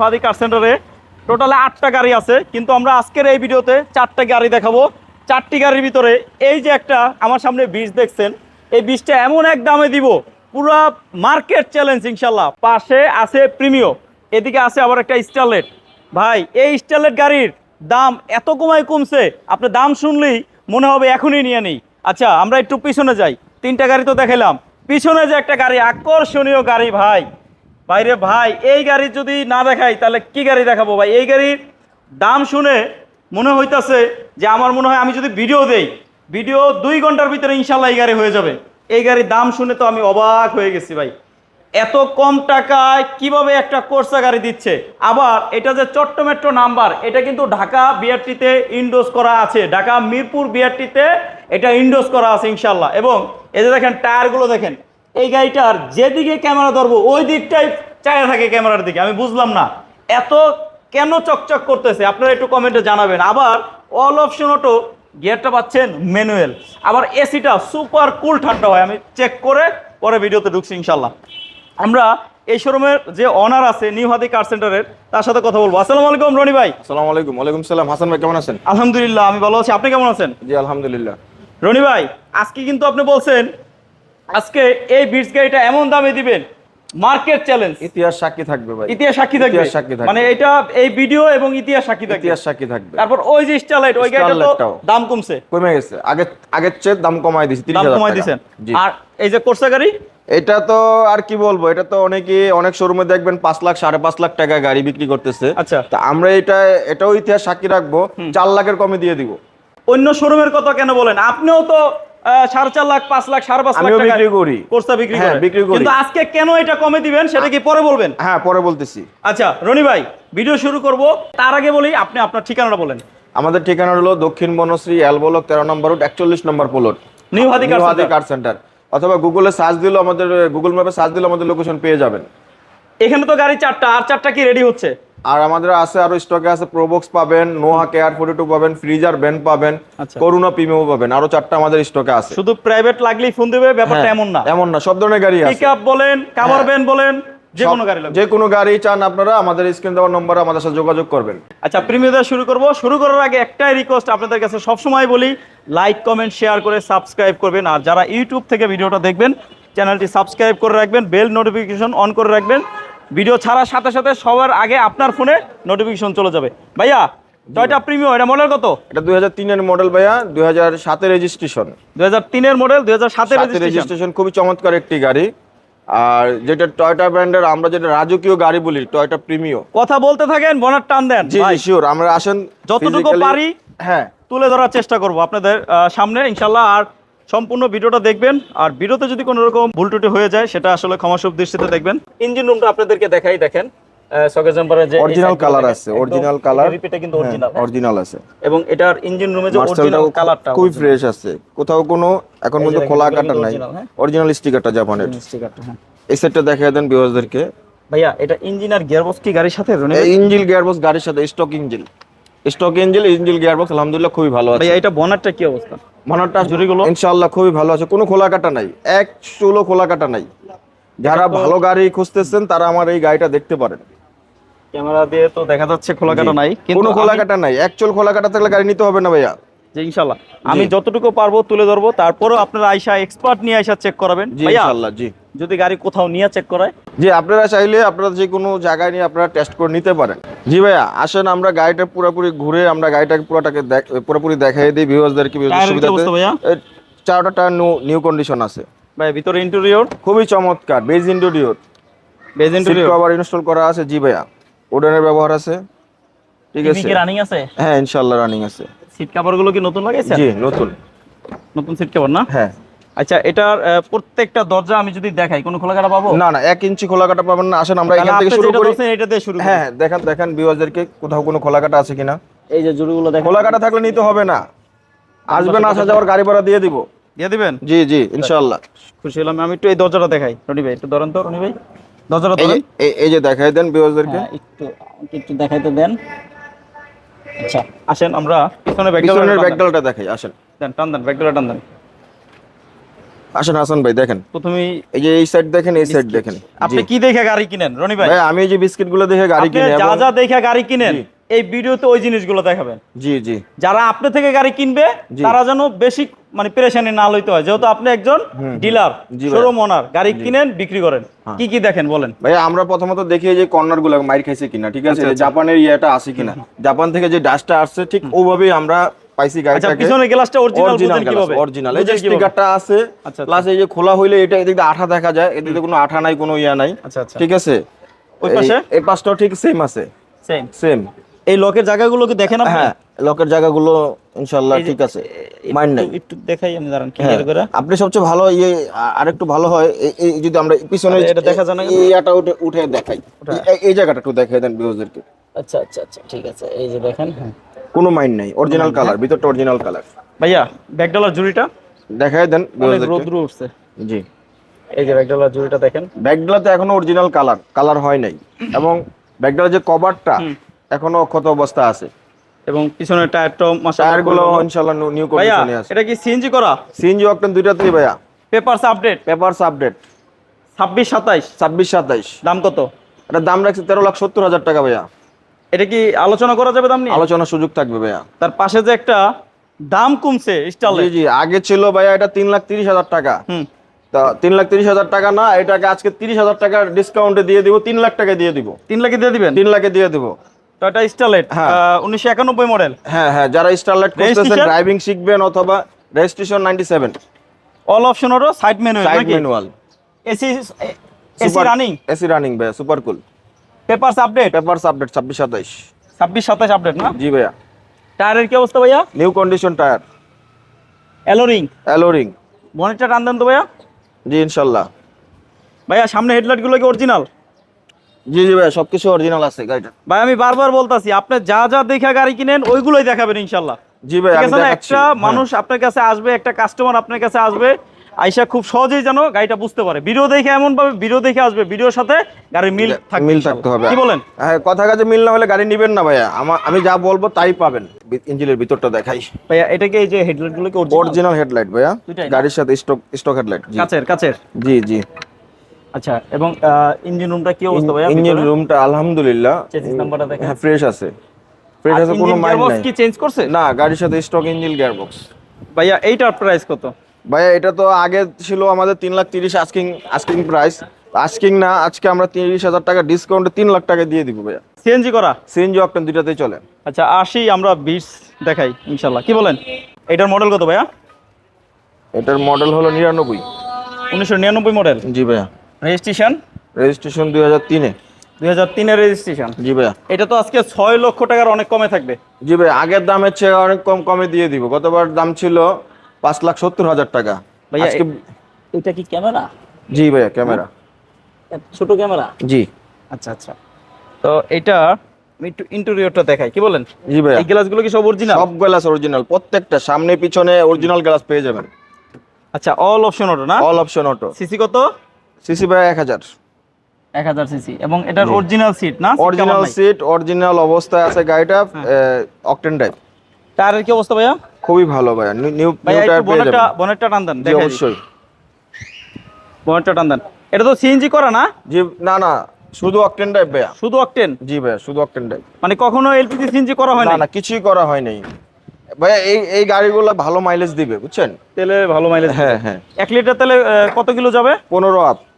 হাদি কার সেন্টারে। টোটালে আটটা গাড়ি আছে, কিন্তু আমরা আজকের এই ভিডিওতে চারটা গাড়ি দেখাবো। চারটি গাড়ির ভিতরে এই যে একটা আমার সামনে বীজ দেখছেন, এই বীজটা এমন এক দামে দিব, পুরা মার্কেট চ্যালেঞ্জ ইনশাল্লাহ। পাশে আছে প্রিমিও এদিকে আছে আবার একটা স্টারলেট ভাই, এই স্টারলেট গাড়ির দাম এত কমায় কমছে, আপনি দাম শুনলেই মনে হবে এখনই নিয়ে নেই। আচ্ছা আমরা একটু পিছনে যাই, তিনটা গাড়ি তো দেখাইলাম। পিছনে যে একটা গাড়ি, আকর্ষণীয় গাড়ি ভাই। বাইরে ভাই, এই গাড়ি যদি না দেখাই, তাহলে কি গাড়ি দেখাবো ভাই? এই গাড়ির দাম শুনে মনে হইতাছে যে আমার মনে হয় আমি যদি ভিডিও দেই, ভিডিও দুই ঘণ্টার ভিতরে ইনশাল্লাহ এই গাড়ি হয়ে যাবে। এই গাড়ির দাম শুনে তো আমি অবাক হয়ে গেছি ভাই। এত কম টাকায় কীভাবে একটা কোর্সা গাড়ি দিচ্ছে? আবার এটা যে চট্ট মেট্রো নাম্বার, এটা কিন্তু ঢাকা বিআরটিতে ইন্ডোজ করা আছে। ঢাকা মিরপুর বিআরটিতে এটা ইন্ডোজ করা আছে ইনশাল্লাহ। এবং এই যে দেখেন, টায়ারগুলো দেখেন এই গাড়িটার যেদিকে ক্যামেরা ধরবো ওই দিকটাই চায়া থাকে ক্যামেরার দিকে আমি বুঝলাম না। এত কেন চকচক করতেছে? আপনারা একটু কমেন্টে জানাবেন। আবার অল অপশন অটো গিয়ারটা পাচ্ছেন ম্যানুয়াল আবার এসিটা সুপার কুল ঠান্ডা হয় আমি চেক করে পরে ভিডিওতে ঢুকছি ইনশাল্লাহ আমরা এই শোরুমের যে অনার আছে নিউ হাদি কার সেন্টারের তার সাথে কথা বলব। আসসালামু আলাইকুম রনি ভাই। আসসালামু আলাইকুম ওয়ালাইকুম সালাম। হাসান ভাই কেমন আছেন? আলহামদুলিল্লাহ আমি ভালো আছি। আপনি কেমন আছেন? জি আলহামদুলিল্লাহ। রনি ভাই আজকে কিন্তু আপনি বলছেন আজকে এই বিটস গাড়িটা এমন দামে দিবেন মার্কেট চ্যালেঞ্জ ইতিহাস সাক্ষী থাকবে ভাই। ইতিহাস সাক্ষী থাকবে। ইতিহাস সাক্ষী থাকবে। মানে এটা এই ভিডিও এবং ইতিহাস সাক্ষী থাকবে। ইতিহাস সাক্ষী থাকবে। তারপর ওই যে স্টারলাইট ওই গাড়িটা তো দাম কমছে। কমে গেছে। আগে আগের চেয়ে দাম কমাই দিছি তিরিশ দাম হাজার কমাই টাকা। দিছেন। আর এই যে কোর্সা গাড়ি? এটা তো আর কি বলব এটা তো অনেকে অনেক শোরুমে দেখবেন পাঁচ লাখ সাড়ে পাঁচ লাখ টাকা গাড়ি বিক্রি করতেছে। আচ্ছা। তা আমরা এটা এটাও ইতিহাস সাক্ষী রাখব চার লাখের কমে দিয়ে দিব। অন্য শোরুমের কথা কেন বলেন? আপনিও তো সাড়ে চার লাখ পাঁচ লাখ সাড়ে পাঁচ লাখ বিক্রি করি। কোর্সা বিক্রি হ্যাঁ, বিক্রি করি। কিন্তু আজকে কেন এটা কমে দিবেন সেটা কি পরে বলবেন? হ্যাঁ পরে বলতেছি। আচ্ছা রনি ভাই ভিডিও শুরু করব। তার আগে বলি আপনি আপনার ঠিকানাটা বলেন। আমাদের ঠিকানা হলো দক্ষিণ বনশ্রী অ্যালবোলক তেরো নম্বর রোড একচল্লিশ number plot. New Hadi. Car center অথবা গুগলে সার্চ দিলেও আমাদের গুগল ম্যাপে সার্চ দিলেও আমাদের লোকেশন পেয়ে যাবেন। এখানে তো গাড়ি চারটা আর চারটা কি রেডি হচ্ছে? আর আমাদের আছে আরও স্টকে আছে প্রোবক্স পাবেন নোহা কেয়ার ফোর্টি টু পাবেন ফ্রিজার ব্যান্ড পাবেন আচ্ছা। করুণা প্রিমিয়াম পাবেন। আরও চারটা আমাদের স্টকে আছে। শুধু প্রাইভেট লাগলেই ফোন দেবে ব্যাপারটা হ্যাঁ, এমন না। এমন না সব ধরনের গাড়ি আছে। আপ বলেন কাভার। ভ্যান বলেন যে কোনো গাড়ি লাগবে। যে কোনো গাড়ি চান আপনারা আমাদের স্ক্রিন দেওয়ার নম্বরে আমাদের সাথে যোগাযোগ করবেন। আচ্ছা প্রিমিয়ার শুরু করব। শুরু করার আগে একটাই রিকোয়েস্ট আপনাদের কাছে সবসময় বলি লাইক কমেন্ট শেয়ার করে সাবস্ক্রাইব করবেন। আর যারা ইউটিউব থেকে ভিডিওটা দেখবেন চ্যানেলটি সাবস্ক্রাইব করে রাখবেন বেল নোটিফিকেশন অন করে রাখবেন। ভিডিও ছাড়ার সাথে সাথে সবার আগে আপনার ফোনে নোটিফিকেশন চলে যাবে। ভাইয়া টয়টা প্রিমিয়াম এটা মডেল কত? এটা দুই তিনের মডেল ভাইয়া দুই হাজার সাতের রেজিস্ট্রেশন দুই হাজার তিনের মডেল দুই হাজার সাতের সাতের রেজিস্ট্রেশন খুবই চমৎকার একটি গাড়ি। আর যেটা টয়টা ব্র্যান্ডের আমরা যেটা রাজকীয় গাড়ি বলি টয়টা প্রিমিও কথা বলতে থাকেন বনার টান দেন জি শিওর আমরা আসেন যতটুকু পারি হ্যাঁ। তুলে ধরার চেষ্টা করব আপনাদের সামনে ইনশাল্লাহ। আর সম্পূর্ণ ভিডিওটা দেখবেন আর ভিডিওতে যদি কোনো রকম ভুল ত্রুটি হয়ে যায় সেটা আসলে ক্ষমাসুপ দৃষ্টিতে দেখবেন। ইঞ্জিন রুমটা আপনাদেরকে দেখাই দেখেন। সকেজ জাম্পারের যে অরিজিনাল কালার আছে অরিজিনাল কালার রিপিটে কিন্তু অরিজিনাল অরিজিনাল আছে। এবং এটার ইঞ্জিন রুমে যে অরিজিনাল কালারটা খুবই ফ্রেশ আছে। কোথাও কোনো এখন পর্যন্ত খোলা কাটা নাই। হ্যাঁ? অরিজিনাল স্টিকারটা জাপানের স্টিকারটা হ্যাঁ। এই সেটটা দেখাই দেন ভিউয়ারদেরকে ভাইয়া এটা ইঞ্জিন আর গিয়ারবক্স কি গাড়ির সাথে গিয়ারবক্স গাড়ির সাথে stock engine stock engine engine gearbox আলহামদুলিল্লাহ খুবই ভালো আছে। ভাই এটা বনারটা কি অবস্থা? মনারটা জুড়িগুলো? ইনশাআল্লাহ খুবই ভালো আছে। কোনো খোলা কাটা নাই। এক চুলো খোলা কাটা নাই। যারা ভালো গাড়ি খুঁজতেছেন তারা আমার এই গাড়িটা দেখতে পারেন। ক্যামেরা দিয়ে তো দেখা যাচ্ছে খোলা কাটা নাই কোনো খোলা কাটা নাই। এক চুল খোলা কাটা থাকলে গাড়ি নিতে হবে না ভাইয়া। যে ইনশাল্লাহ আমি যতটুকু পারব তুলে ধরবো তারপরেও আপনারা আইসা এক্সপার্ট নিয়ে আইসা চেক করাবেন। জি ইনশাআল্লাহ জি। যদি গাড়ি কোথাও নিয়ে চেক করায়? জি আপনারা চাইলে আপনারা যে কোনো জায়গায় নিয়ে আপনারা টেস্ট করে নিতে পারেন। জি ভাইয়া আসেন আমরা গাড়িটা পুরোপুরি ঘুরে আমরা গাড়িটাকে পুরোটাকে পুরোপুরি দেখাই দিই ভিউয়ার্সদেরকে ভাইয়া? চারটা টায়ার নিউ কন্ডিশন আছে। ভাই ভিতরে ইন্টেরিয়র খুবই চমৎকার beige interior beige interior cover install করা আছে জি ভাইয়া। উডেনের ব্যবহার আছে। ঠিক আছে। কি রানিং আছে? হ্যাঁ ইনশাআল্লাহ রানিং আছে। সিট কভারগুলো কি নতুন লাগাইছে জি নতুন। নতুন সিট কভার না? হ্যাঁ। আচ্ছা এটার প্রত্যেকটা দরজা আমি যদি দেখাই কোনো খোলা কাটা পাবো? না না এক ইঞ্চি খোলা কাটা পাবেন না। আসেন আমরা এখান থেকে শুরু করি। এটা দিয়ে শুরু করি। হ্যাঁ দেখেন দেখেন ভিউয়ারদেরকে কোথাও কোনো খোলা কাটা আছে কিনা। এই যে জুড়িগুলো দেখেন। খোলা কাটা থাকলে নিতে হবে না। আসবেন আসা যাওয়ার গাড়ি ভাড়া দিয়ে দিব। দিয়ে দিবেন? জি জি ইনশাআল্লাহ। খুশি হলাম। আমি একটু এই দরজাটা দেখাই। রনি ভাই একটু ধরেন তো রনি ভাই। দরজাটা এই যে ধরেন। এই- যে দেখাই দেন ভিউয়ারদেরকে হ্যাঁ, একটু একটু দেখাইতে দেন। আচ্ছা আসেন আমরা পিছনের ব্যাকডালটা দেখাই আসেন। দেন টান দেন টান দেন। আসেন হাসান ভাই দেখেন। প্রথমে এই যে এই সাইড দেখেন এই সাইড দেখেন। আপনি কি দেখে গাড়ি কিনেন রনি ভাই? ভাই আমি এই যে বিস্কিটগুলো দেখে গাড়ি কিনে যা যা দেখে গাড়ি কিনেন এই ভিডিওতে ওই জিনিসগুলো দেখাবেন। জি জি। যারা আপনি থেকে গাড়ি কিনবে। তারা যেন বেশি মানে পেরেশানি না লইতে হয়। যেহেতু আপনি একজন ডিলার। শোরুম ওনার গাড়ি কিনেন বিক্রি করেন। কি কি দেখেন বলেন। ভাই আমরা প্রথমত দেখি যে কর্নারগুলো মাইর খাইছে কিনা ঠিক আছে? আচ্ছা, আচ্ছা। জাপানের ইয়েটা আছে কিনা? জাপান থেকে যে ডাস্টটা আসছে ঠিক ওভাবেই আমরা পাইছি আচ্ছা গাড়িটাকে পিছনের গ্লাসটা অরিজিনাল বুঝেন কীভাবে? অরিজিনাল এই যে স্টিকারটা আছে আচ্ছা, প্লাস এই যে খোলা হইলে এটা এদিকে আঠা দেখা যায় এদিকে কোনো আঠা নাই কোনো ইয়া নাই আচ্ছা আচ্ছা। ঠিক আছে? ওই পাশে? এই পাশটাও ঠিক সেম আছে। সেম সেম এই লকের জায়গাগুলো কি দেখেন আপনি? হ্যাঁ লকের জায়গাগুলো ইনশাআল্লাহ ঠিক আছে। মাইন্ড নাই। একটু দেখাই আমি দাঁড়ান হ্যাঁ, ক্লিয়ার করে? আপনি সবচেয়ে ভালো ইয়ে আরেকটু ভালো হয় এই- যদি আমরা পিছনে এটা দেখা যায় না এই ইয়াটা উঠে উঠে দেখাই। এই- জায়গাটা একটু দেখাই দেন ভিউয়ারদেরকে আচ্ছা আচ্ছা আচ্ছা ঠিক আছে এই যে দেখেন হ্যাঁ। কোনো মাইন্ড নাই অরিজিনাল কালার ভিতরটা অরিজিনাল কালার ভাইয়া ব্যাকডলার জুড়িটা? দেখাই দেন। রোদ্র উঠছে। জি। এই যে ব্যাকডলার জুড়িটা দেখেন। ব্যাগগুলোতে এখনও অরিজিনাল কালার কালার হয় নাই। এবং ব্যাগগুলোর যে কভারটা এখনও অক্ষত অবস্থা আছে। এবং পিছনের টায়ারটাও টায়ারগুলো। ইনশাআল্লাহ নিউ কন্ডিশনে আছে। এটা কি সিএনজি করা? সিএনজি অকটেন দুইটাতেই ভাইয়া। পেপারস আপডেট পেপারস আপডেট ছাব্বিশ সাতাইশ। ছাব্বিশ সাতাইশ। দাম কত? এটার দাম রাখছে তেরো লাখ সত্তর হাজার টাকা ভাইয়া। এটা কি আলোচনা করা যাবে দাম নিয়ে? আলোচনার সুযোগ থাকবে ভাইয়া। তার পাশে যে একটা দাম কমছে স্টালে জি জি আগে ছিল ভাইয়া এটা তিন লাখ তিরিশ হাজার টাকা। হুম। তা তিন লাখ তিরিশ হাজার টাকা না এটাকে আজকে তিরিশ হাজার টাকা ডিসকাউন্টে দিয়ে দিব তিন লাখ টাকা দিয়ে দিব। তিন লাখে দিয়ে দিবেন? তিন লাখে দিয়ে দিব। টয়টা। উনিশশো একানব্বই মডেল হ্যাঁ হ্যাঁ যারা স্টারলাইট করতেছেন ড্রাইভিং শিখবেন অথবা registration ninety seven all অপশনেরও side menu side manual AC AC running AC running ভাইয়া super cool papers update papers update ছাব্বিশ সাতাইশ। ছাব্বিশ সাতাশ আপডেট না? জি ভাইয়া। টায়ারের কি অবস্থা ভাইয়া? নিউ কন্ডিশন টায়ার অ্যালোরিং অ্যালোরিং বনেটটা টান দেন তো ভাইয়া। জি ইনশাল্লাহ। ভাইয়া সামনে হেডলাইটগুলো কি অরিজিনাল জি জি ভাইয়া সবকিছু অরিজিনাল আছে গাড়িটা। ভাই আমি বারবার বলতাছি আপনি যা যা দেখা গাড়ি কিনেন ওইগুলোই দেখাবেন ইনশাল্লাহ। জি ভাই ঠিক আমি আছে একটা হ্যাঁ। মানুষ আপনার কাছে আসবে একটা কাস্টমার আপনার কাছে আসবে আইসা খুব সহজেই যেন গাড়িটা বুঝতে পারে। ভিডিও দেখে এমন ভাবে ভিডিও দেখে আসবে ভিডিওর সাথে গাড়ির মিল মিল থাকতে হবে। কি বলেন? হ্যাঁ কথা কাজে মিল না হলে গাড়ি নিবেন না ভাইয়া। আমি যা বলব তাই পাবেন। ইঞ্জিনের ভিতরটা দেখাই। ভাইয়া এটাকে এই যে হেডলাইটগুলো কি অরিজিনাল হেডলাইট ভাইয়া। গাড়ির সাথে স্টক স্টক হেডলাইট কাচের জি জি। আচ্ছা এবং ইঞ্জিন রুমটা কি অবস্থা ভাইয়া? ইঞ্জিন রুমটা আলহামদুলিল্লাহ। চেসিস নাম্বারটা দেখেন। হ্যাঁ ফ্রেশ আছে। ফ্রেশ আছে কোনো মাইন্ড নাই। কি চেঞ্জ করছে? না গাড়ির সাথে স্টক ইঞ্জিন গিয়ারবক্স ভাইয়া এইটার প্রাইস কত? ভাইয়া এটা তো আগে ছিল আমাদের তিন লাখ তিরিশ আস্কিং আস্কিং প্রাইস আস্কিং না আজকে আমরা তিরিশ হাজার টাকা ডিসকাউন্টে তিন লাখ টাকা দিয়ে দিব ভাইয়া। সিএনজি করা? সিএনজি অপটেন দুইটাতেই চলে। আচ্ছা আসি আমরা বিশ দেখাই ইনশাল্লাহ কি বলেন? এটার মডেল কত ভাইয়া? এটার মডেল হলো নিরানব্বই। উনিশশো নিরানব্বই মডেল জি ভাইয়া। রেজিস্ট্রেশন রেজিস্ট্রেশন দুই হাজার তিনে। দুই হাজার তিনের রেজিস্ট্রেশন জি ভাইয়া। এটা তো আজকে ছয় লক্ষ টাকার অনেক কমে থাকবে। জি ভাই আগের দামের চেয়ে অনেক কম কমে দিয়ে দিব। গতবার দাম ছিল পাঁচ লাখ সত্তর হাজার টাকা। ভাইয়া, আজকে এটা কি ক্যামেরা? জি ভাইয়া ক্যামেরা। ছোট ক্যামেরা? জি। আচ্ছা আচ্ছা। তো এটা আমি একটু ইন্টেরিয়রটা দেখাই কি বলেন? জি ভাইয়া। এই গ্লাসগুলো কি সব অরিজিনাল সব গ্লাস অরিজিনাল প্রত্যেকটা সামনে পিছনে অরিজিনাল গ্লাস পেয়ে যাবেন। আচ্ছা অল অপশন অটো না? অল অপশন অটো সিসি কত? সিসি ভাই এক হাজার। এক হাজার সিসি। এবং এটার অরিজিনাল সিট না অরিজিনাল সিট অরিজিনাল অবস্থায় আছে গাড়িটা হ্যাঁ। অকটেন ড্রাইভ টায়ারের কি অবস্থা ভাইয়া? খুবই ভালো ভাইয়া। নিউ নিউ টায়ার পেয়ে যাবেন। বনেটটা টান দেন দিই। অবশ্যই। বনেটটা টান দেন। এটা তো সিএনজি করা না? জি না না শুধু অকটেন ড্রাইভ ভাইয়া। শুধু অকটেন জি ভাইয়া শুধু অকটেন ড্রাইভ মানে কখনো এলপিজি সিএনজি করা হয় না না কিছুই করা হয় নাই। ভাইয়া এই এই গাড়িগুলো ভালো মাইলেজ দিবে বুঝছেন? তেলে ভালো মাইলেজ হ্যাঁ হ্যাঁ। এক লিটার তেলে কত কিলো যাবে? পনেরো আপ দেখেন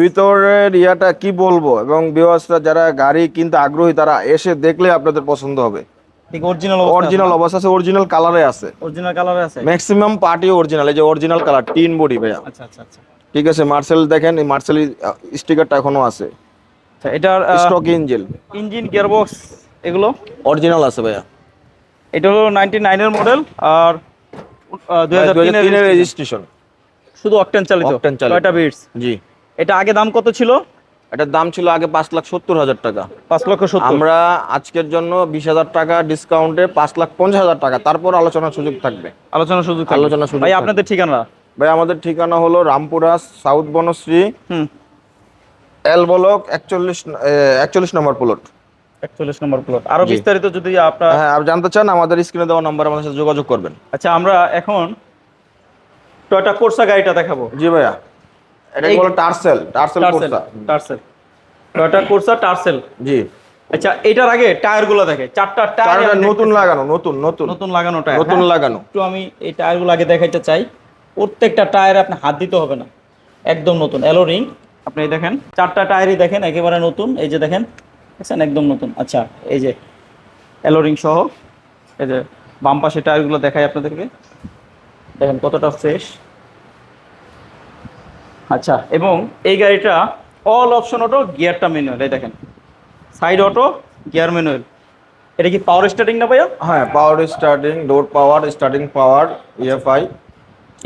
ভিতরের ইয়াটা কি বলব? এবং বিওয়াসরা যারা গাড়ি কিনতে আগ্রহী তারা এসে দেখলে আপনাদের পছন্দ হবে। অরিজিনাল অরিজিনাল অবস্থা আছে অরিজিনাল কালারে আছে অরিজিনাল কালারে আছে। ম্যাক্সিমাম পার্টি অরিজিনাল এই যে অরিজিনাল কালার টিন বডি ভাইয়া। আচ্ছা আচ্ছা আচ্ছা। ঠিক আছে মার্সেল দেখেন এই মার্সেল স্টিকারটা এখনও আছে। আচ্ছা এটার স্টক ইঞ্জিন ইঞ্জিন গিয়ারবক্স এগুলো? অরিজিনাল আছে ভাইয়া। এটা হলো নাইনটি নাইনের মডেল আর হাজার রেজিস্ট্রেশন শুধু অকটেন চালিত। Octane চালিত। টয়টা বিটস জি। এটা আগে দাম কত ছিল? এটার দাম ছিল আগে পাঁচ লাখ সত্তর হাজার টাকা। পাঁচ লক্ষ সত্তর। আমরা আজকের জন্য বিশ হাজার টাকা ডিসকাউন্টে পাঁচ লাখ পঞ্চাশ হাজার টাকা। তারপর আলোচনার সুযোগ থাকবে। আলোচনা সুযোগ থাকবে। আলোচনা সুযোগ ভাই আপনাদের ঠিকানা? ভাই আমাদের ঠিকানা হলো রামপুরা সাউথ বনশ্রী হুম। এল ব্লক একচল্লিশ একচল্লিশ নম্বর প্লট একচল্লিশ নম্বর প্লট আরও বিস্তারিত যদি আপনার হ্যাঁ জানতে চান আমাদের স্ক্রিনে দেওয়া নাম্বার আমাদের সাথে যোগাযোগ করবেন। আচ্ছা আমরা এখন টয়টা কোর্সা গাড়িটা দেখাবো। জি ভাইয়া। এটা বলে Tercel? Tercel Corsa? Tercel. Toyota Corsa Tercel. জি। আচ্ছা এটার আগে টায়ারগুলো দেখে। চারটা টায়ার নতুন লাগানো নতুন নতুন। নতুন লাগানো টায়ার নতুন লাগানো। একটু আমি এই টায়ারগুলো আগে দেখাইতে চাই। প্রত্যেকটা টায়ার আপনি হাত দিতে হবে না। একদম নতুন। এলো রিং আপনি দেখেন চারটা টায়ারই দেখেন একেবারে নতুন। এই যে দেখেন দেখছেন? একদম নতুন। আচ্ছা এই যে এলো রিং সহ এই যে বাম পাশে টায়ারগুলো দেখাই আপনাদেরকে। দেখেন কতটা ফ্রেশ আচ্ছা এবং এই গাড়িটা অল অপশন অটো গিয়ারটা ম্যানুয়াল এই দেখেন। সাইড অটো গিয়ার ম্যানুয়াল এটা কি পাওয়ার স্টার্টিং না ভাইয়া? হ্যাঁ power starting door power starting power EFI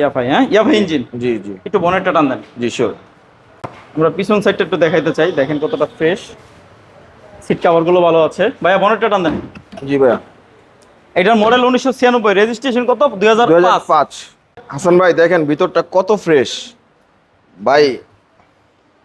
ইয়াফাই হ্যাঁ? ইয়াফাই ইঞ্জিন জি জি। একটু বনেটটা টান দেন। জি শিওর আমরা পিছন সাইডটা একটু দেখাইতে চাই। দেখেন কতটা ফ্রেশ সিট কাভারগুলো ভালো আছে। ভাইয়া বনেটটা টান দেন। জি ভাইয়া। এটার মডেল উনিশশো ছিয়ানব্বই রেজিস্ট্রেশন কত? দুই হাজার পাঁচ। হাসান ভাই দেখেন ভিতরটা কত ফ্রেশ ভাই।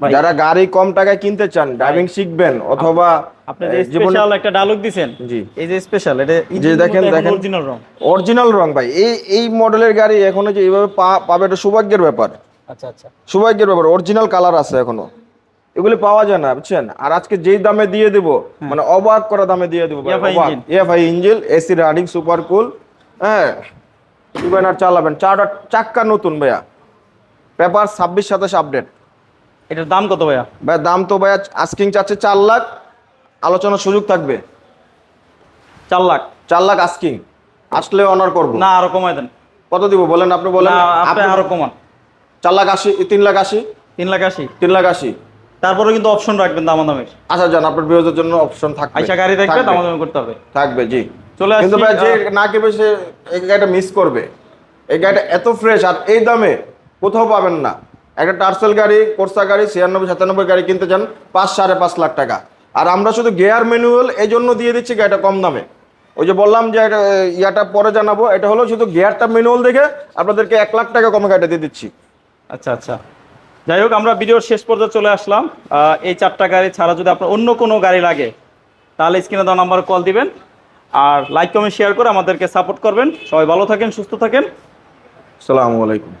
যারা গাড়ি কম টাকায় কিনতে চান ড্রাইভিং শিখবেন অথবা আপনি যে স্পেশাল একটা ডায়লগ দিছেন জি। এই যে স্পেশাল এটা যে দেখেন, দেখেন। অরিজিনাল রং। অরিজিনাল রং ভাই। এই এই মডেলের গাড়ি এখনও যে এইভাবে পাবে এটা সৌভাগ্যের ব্যাপার। আচ্ছা আচ্ছা। সৌভাগ্যের ব্যাপার অরিজিনাল কালার আছে এখনও। এগুলি পাওয়া যায় না বুঝছেন? আর আজকে যেই দামে দিয়ে দেবো মানে অবাক করা দামে দিয়ে দেবো। FI engine AC running super cool হ্যাঁ? আর চালাবেন। চারটা চাক্কা নতুন ভাইয়া। পেপার ছাব্বিশ সাতাশ আপডেট। এটার দাম কত ভাইয়া? ভাই দাম তো ভাইয়া আস্কিং চাচ্ছে চার লাখ। আলোচনার সুযোগ থাকবে। চার লাখ? চার লাখ আস্কিং। আসলে অনার করব। না আরও কমাই দেন। কত দিব বলেন আপনি বলেন। আপনি আরও কমান। চার লাখ আশি তিন লাখ আশি? তিন লাখ আশি। তিন লাখ আশি। তারপরে কিন্তু অপশন রাখবেন দামাদামের। আচ্ছা যান আপনার বিরোধের জন্য অপশন থাকবে। আইসা গাড়ি দেখবে। দামাদামি করতে হবে। থাকবে জি। চলে আসছি, কিন্তু ভাই যে না কেবে সে এই গাড়িটা মিস করবে এই গাড়িটা এত ফ্রেশ আর এই দামে কোথাও পাবেন না। একটা টার্সেল গাড়ি কোর্সা গাড়ি ছিয়ানব্বই সাতানব্বই গাড়ি কিনতে চান পাঁচ সাড়ে পাঁচ লাখ টাকা। আর আমরা শুধু গিয়ার ম্যানুয়াল এই জন্য দিয়ে দিচ্ছি গাড়িটা কম দামে। ওই যে বললাম যে ইয়াটা পরে জানাব এটা হলো শুধু গিয়ারটা ম্যানুয়াল দেখে আপনাদেরকে এক লাখ টাকা কমে গাড়িটা দিয়ে দিচ্ছি। আচ্ছা আচ্ছা। যাই হোক, আমরা ভিডিওর শেষ পর্যায়ে চলে আসলাম। এই চারটা গাড়ি ছাড়া যদি আপনার অন্য কোনো গাড়ি লাগে, তাহলে স্ক্রিনে দেওয়া নাম্বারে কল দিবেন আর লাইক, কমেন্ট, শেয়ার করে আমাদেরকে সাপোর্ট করবেন। সবাই ভালো থাকেন, সুস্থ থাকেন। সালামু আলাইকুম।